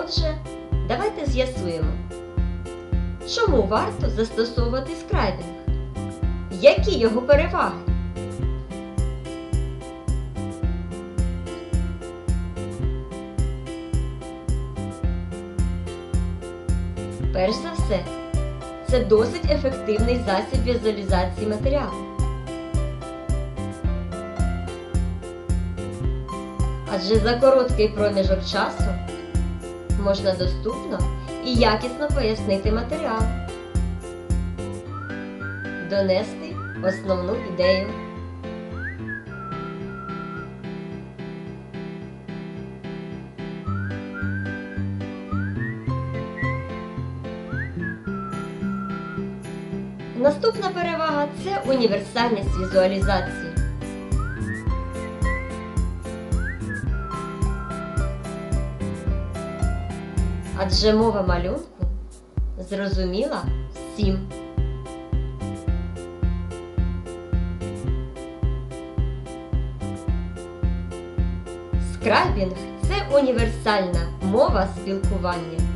Отже, давайте з'ясуємо, чому варто застосовувати скрайбінг? Які його переваги? Перш за все, це досить ефективний засіб візуалізації матеріалу. Адже за короткий проміжок часу можна доступно і якісно пояснити матеріал, донести основну ідею. Наступна перевага це універсальність візуалізації. Адже мова малюнку зрозуміла всім. Скрайбінг це універсальна мова спілкування.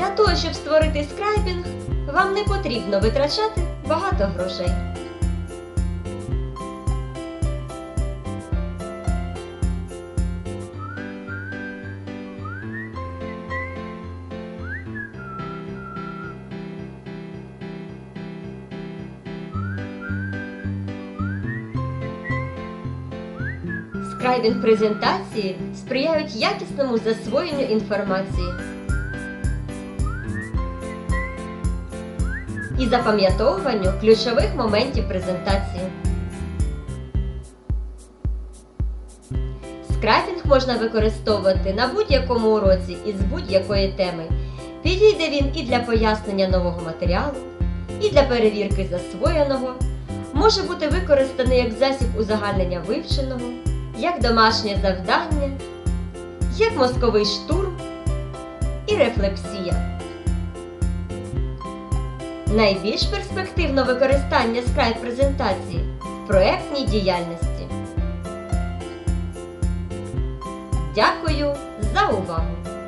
Для того, щоб створити скрайбінг, вам не потрібно витрачати багато грошей. Скрайбінг презентації сприяють якісному засвоєнню інформації. І запам'ятовуванню ключових моментів презентації. Скрайпінг можна використовувати на будь-якому уроці із будь-якої теми. Підійде він і для пояснення нового матеріалу, і для перевірки засвоєного, може бути використаний як засіб узагальнення вивченого, як домашнє завдання, як мозковий штурм і рефлексія. Найбільш перспективне використання скайп-презентації в проєктній діяльності. Дякую за увагу!